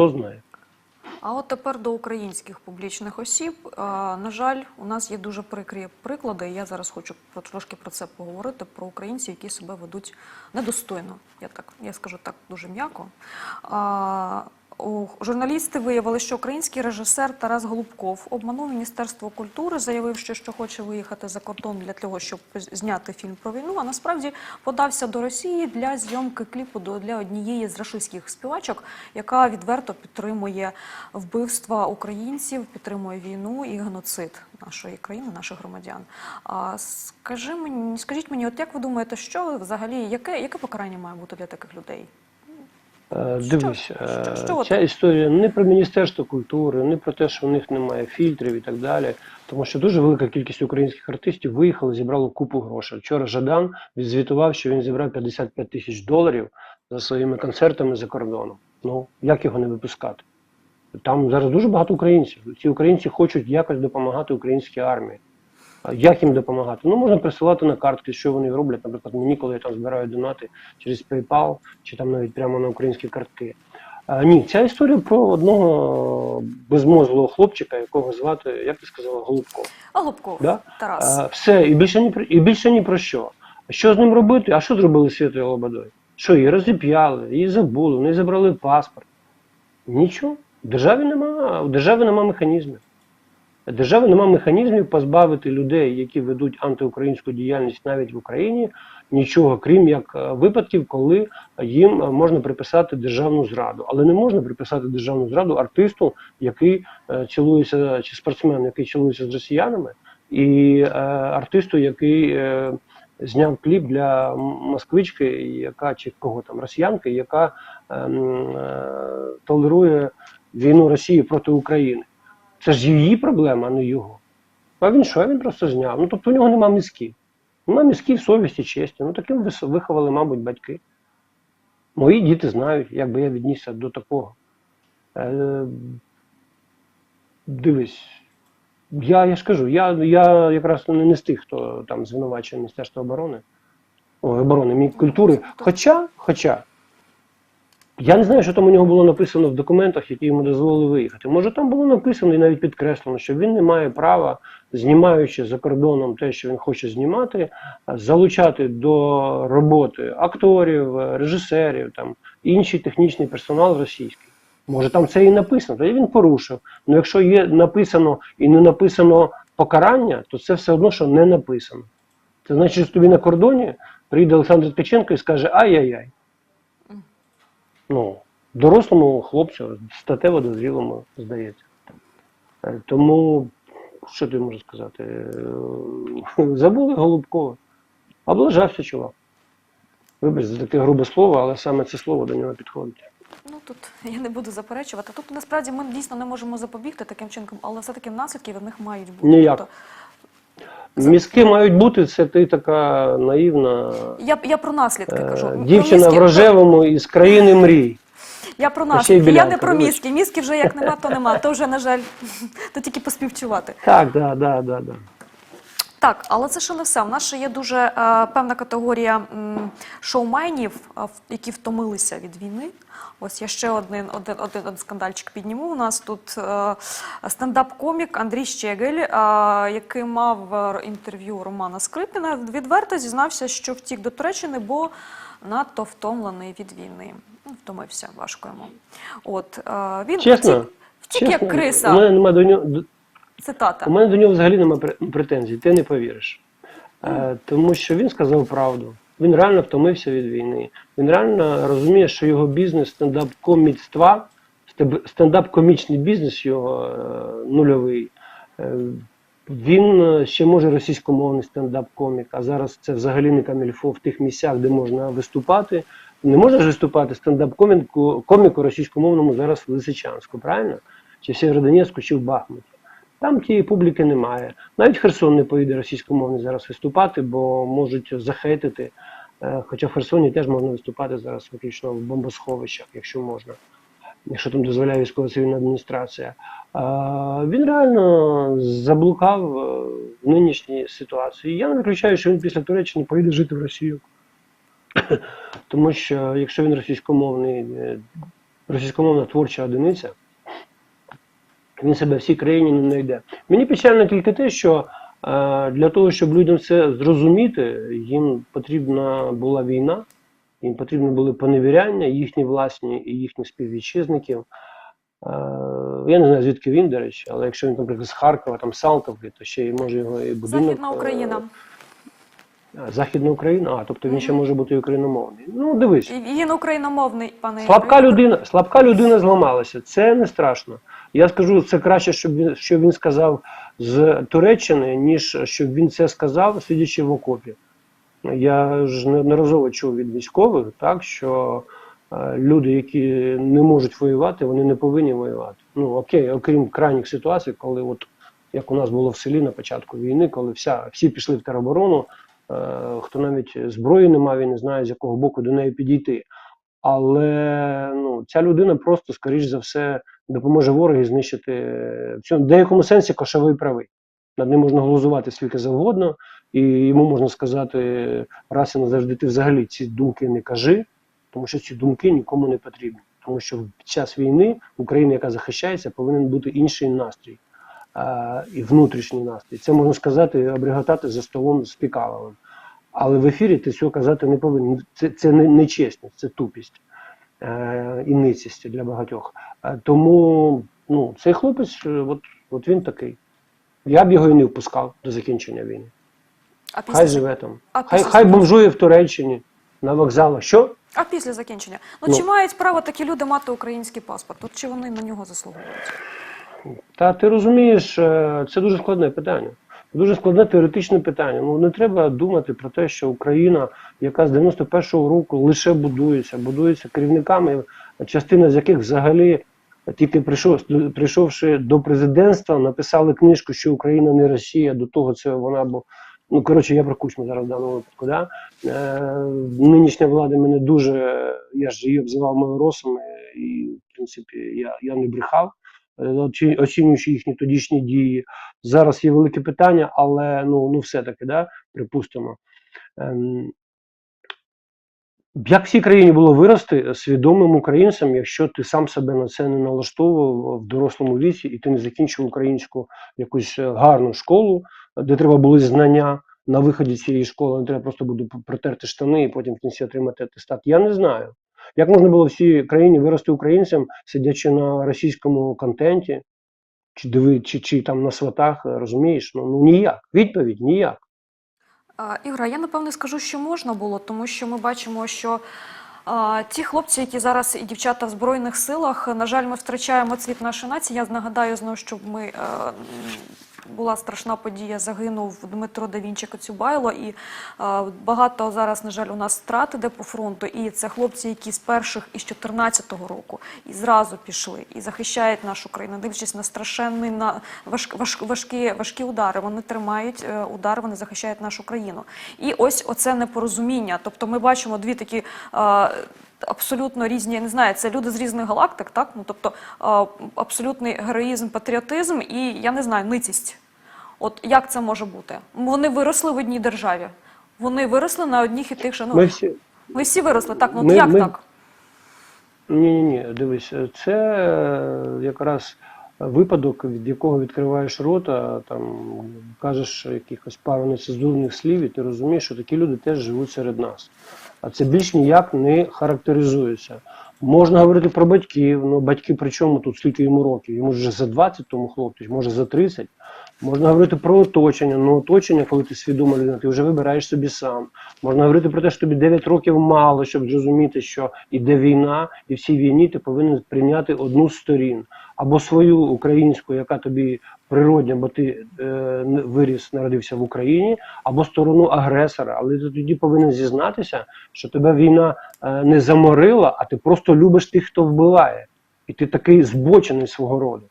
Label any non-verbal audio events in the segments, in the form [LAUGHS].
Хто знає? А от тепер до українських публічних осіб. На жаль, у нас є дуже прикрі приклади. Я зараз хочу трошки про це поговорити. Про українців, які себе ведуть недостойно. Я так я скажу так дуже м'яко. Журналісти виявили, що український режисер Тарас Голубков обманув Міністерство культури, заявивши, що хоче виїхати за кордон для того, щоб зняти фільм про війну. А насправді подався до Росії для зйомки кліпу для однієї з рашистських співачок, яка відверто підтримує вбивства українців, підтримує війну і геноцид нашої країни, наших громадян. А скажи мені, скажіть мені, от як ви думаєте, що взагалі яке, яке покарання має бути для таких людей? Е, Що- Дивись, що- е, що ця от? історія не про Міністерство культури, не про те, що в них немає фільтрів і так далі. Тому що дуже велика кількість українських артистів виїхали, зібрали купу грошей. Вчора Жадан відзвітував, що він зібрав 55 тисяч доларів за своїми концертами за кордоном. Ну як його не випускати? Там зараз дуже багато українців. Ці українці хочуть якось допомагати українській армії. Як їм допомагати? Ну, можна присилати на картки, що вони роблять. Наприклад, мені, коли я там збираю донати через PayPal чи там навіть прямо на українські картки. А, ні, ця історія про одного безмозглого хлопчика, якого звати, як ти сказала, Голубков. Голубков, Да? Тарас. А, все, і більше ні про і більше ні про що. Що з ним робити? А що зробили Святою Лободою? Що її розіп'яли, її забули, вони забрали паспорт. Нічого. В державі нема, в державі нема механізмів. В державі нема механізмів позбавити людей, які ведуть антиукраїнську діяльність навіть в Україні, нічого, крім як е, випадків, коли їм е, можна приписати державну зраду. Але не можна приписати державну зраду артисту, який е, цілується, чи спортсмену, який цілується з росіянами, і артисту, який зняв кліп для москвички, яка чи кого там росіянки, яка е, м, е, толерує війну Росії проти України. Це ж її проблема, а не його. А він що? Він просто зняв. Ну тобто у нього нема мізків. Нема мізків, совісті, честі. Ну таким виховали, мабуть, батьки. Мої діти знають, як би я віднісся до такого. Е, дивись, я, я ж кажу, я, я якраз не, не з тих, хто там звинувачує Міністерство оборони, ой, оборони, мій культури. Хоча, хоча, я не знаю, що там у нього було написано в документах, які йому дозволили виїхати. Може, там було написано і навіть підкреслено, що він не має права, знімаючи за кордоном те, що він хоче знімати, залучати до роботи акторів, режисерів, там інший технічний персонал російський. Може, там це і написано, тоді він порушив. Ну якщо є написано і не написано покарання, то це все одно, що не написано. Це значить, що тобі на кордоні прийде Олександр Ткаченко і скаже ай-яй-яй. Ну, дорослому хлопцю, статево дозрілому, здається. Е, Тому, що ти можу сказати? Е, Забули Голубкова. Облажався чувак. Вибач за таке грубе слово, але саме це слово до нього підходить. Ну тут я не буду заперечувати. Тут насправді ми дійсно не можемо запобігти таким чином, але все-таки наслідки від них мають бути. Ніяк. Мізки мають бути, це ти така наївна я, я про наслідки е, кажу. Про дівчина мізки- в рожевому із країни [LAUGHS] мрій. Я про наслідки. Я не про мізки. Мізки вже як нема, то нема. То вже, на жаль, [LAUGHS] то тільки поспівчувати. Так, да, да, да, да. Так, але це ще не все. У нас ще є дуже е, певна категорія м, шоуменів, е, в- які втомилися від війни. Ось я ще один, один, один, один скандальчик підніму. У нас тут е, стендап-комік Андрій Щегель, е, який мав е, інтерв'ю Романа Скрипіна, відверто зізнався, що втік до Туреччини, бо надто втомлений від війни. Ну, Втомився важко йому. От е, він Чесно, втік, втік як чесно, криса. У мене немає до нього. до- Цитата. У мене до нього взагалі немає пре- претензій, ти не повіриш. Е, тому що він сказав правду. Він реально втомився від війни. Він реально розуміє, що його бізнес стендап-коміцтва, стендап-комічний бізнес його е, нульовий. е, він е, ще може російськомовний стендап-комік, а зараз це взагалі не камільфо в тих місцях, де можна виступати. Не можна ж виступати стендап-коміку коміку російськомовному зараз в Лисичанську, правильно? Чи в Сєвєродонецьку, чи в Бахмуті. Там тієї публіки немає. Навіть Херсон не поїде російськомовний зараз виступати, бо можуть захейтити. Е, Хоча в Херсоні теж можна виступати зараз виключно в бомбосховищах, якщо можна, якщо там дозволяє військово-цивільна адміністрація. Е, Він реально заблукав е, в нинішній ситуації. Я не виключаю, що він після Туреччини поїде жити в Росію. Тому що якщо він російськомовний, російськомовна творча одиниця. Він себе всій країні не знайде. Мені печально тільки те, що е, для того, щоб людям це зрозуміти, їм потрібна була війна, їм потрібні були поневіряння, їхні власні і їхніх співвітчизників. Е, я не знаю, звідки він, до речі, але якщо він, наприклад, з Харкова, там Салтовки, то ще й може його і будинок. Західна е, Україна. Західна Україна, а тобто він ще може бути україномовний. Ну, дивись. Він україномовний, пане Слабка людина, слабка людина зламалася. Це не страшно. Я скажу, це краще, щоб щоб він сказав з Туреччини, ніж щоб він це сказав, сидячи в окопі. Я ж неодноразово чув від військових, так що е, люди, які не можуть воювати, вони не повинні воювати. Ну окей, окрім крайніх ситуацій, коли от як у нас було в селі на початку війни, коли вся, всі пішли в тероборону, е, хто навіть зброї не мав і не знає, з якого боку до неї підійти. Але ну, ця людина просто, скоріш за все, допоможе ворогу знищити е, в цьому деякому сенсі кошовий правий. Над ним можна глузувати скільки завгодно, і йому можна сказати раз і назавжди ти взагалі ці думки не кажи, тому що ці думки нікому не потрібні. Тому що під час війни Україна, яка захищається, повинен бути інший настрій а, і внутрішній настрій. Це можна сказати, обрігатати за столом з Пікаловим. Але в ефірі ти цього казати не повинен. Це, це не, не чесність, це тупість і ницість для багатьох. Е, тому ну, цей хлопець, е, от, от він такий. Я б його і не впускав до закінчення війни. А Хай живе там. а Хай, після хай закінчення? бомжує в Туреччині на вокзалах. Що? а після закінчення. Ну, Ну. чи мають право такі люди мати український паспорт? От чи вони на нього заслуговують? Та ти розумієш, е, це дуже складне питання. Дуже складне теоретичне питання. Ну не треба думати про те, що Україна, яка з 91-го року лише будується, будується керівниками, частина з яких взагалі тільки прийшов, прийшовши до президентства, написали книжку, що Україна не Росія. До того це вона бо ну коротше, я про кучму зараз в даному випадку. Да? Е, нинішня влада мене дуже, я ж її обзивав малоросами, і в принципі я, я не брехав. Е, очі- Оцінюючи їхні тодішні дії, зараз є велике питання, але ну, ну все-таки, да, припустимо. Ем, як всій країні було вирости свідомим українцем, якщо ти сам себе на це не налаштовував в дорослому віці і ти не закінчив українську якусь е, гарну школу, де треба були знання на виході цієї школи, не треба просто буде протерти штани і потім в кінці отримати атестат. Я не знаю. Як можна було всій країні вирости українцям, сидячи на російському контенті, чи диви, чи, чи там на сватах, е, розумієш? Ну, ну ніяк. Відповідь ніяк. А, Ігор, а я напевне скажу, що можна було, тому що ми бачимо, що ті хлопці, які зараз і дівчата в збройних силах, на жаль, ми втрачаємо цвіт нашої нації. Я нагадаю знову, що ми. Була страшна подія, загинув Дмитро Давінчик Коцюбайло, і е, багато зараз, на жаль, у нас втрат іде по фронту. І це хлопці, які з перших із 14-го року і зразу пішли і захищають нашу країну, дивлячись на страшенний на важ, важ, важкі, важкі удари. Вони тримають е, удар, вони захищають нашу країну. І ось оце непорозуміння. Тобто, ми бачимо дві такі. Е, Абсолютно різні, я не знаю, це люди з різних галактик, так? Ну тобто абсолютний героїзм, патріотизм і я не знаю, ницість. От як це може бути? Вони виросли в одній державі. Вони виросли на одніх і тих же. Ну Ми ми, всі, всі виросли. Так, ну ми- як ми- так? Ні, ні, ні, дивись, це е, якраз випадок, від якого відкриваєш рота, там кажеш якихось пару нецензурних слів, і ти розумієш, що такі люди теж живуть серед нас. А це більш ніяк не характеризується. Можна говорити про батьків, ну батьки при чому тут скільки йому років? Йому вже за 20 тому хлопці, може за 30. Можна говорити про оточення. Ну оточення, коли ти свідома людина, ти вже вибираєш собі сам. Можна говорити про те, що тобі 9 років мало, щоб зрозуміти, що іде війна, і в цій війні ти повинен прийняти одну з сторін. Або свою українську, яка тобі природня, бо ти е, виріс, народився в Україні, або сторону агресора. Але ти тоді повинен зізнатися, що тебе війна е, не заморила, а ти просто любиш тих, хто вбиває. І ти такий збочений свого роду.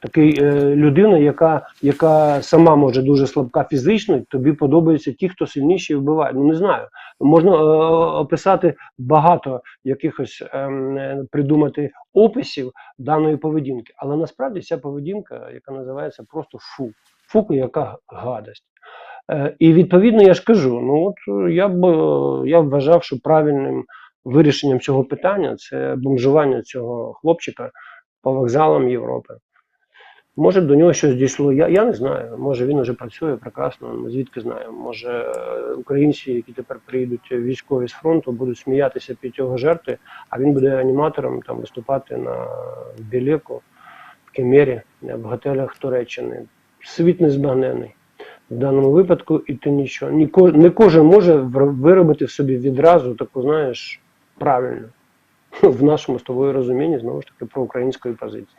Такий е, людина, яка, яка сама може дуже слабка фізично, тобі подобаються ті, хто сильніші вбиває. Ну не знаю. Можна е, описати багато якихось ем, е, придумати описів даної поведінки, але насправді ця поведінка, яка називається просто фу. Фу, яка гадость. Е, і відповідно я ж кажу: ну от я б е, я вважав, що правильним вирішенням цього питання це бомжування цього хлопчика по вокзалам Європи. Може, до нього щось дійшло. Я, я не знаю. Може, він вже працює прекрасно. Ми звідки знаємо. Може, українці, які тепер приїдуть військові з фронту, будуть сміятися під його жертви, а він буде аніматором там виступати на в Білєку, в Кемері, в готелях Туреччини. Світ незбагнений. В даному випадку і ти нічого. Ні, ко- не кожен може виробити в собі відразу таку, знаєш, правильно. [LAUGHS] В нашому з тобою розумінні, знову ж таки, про української позиції.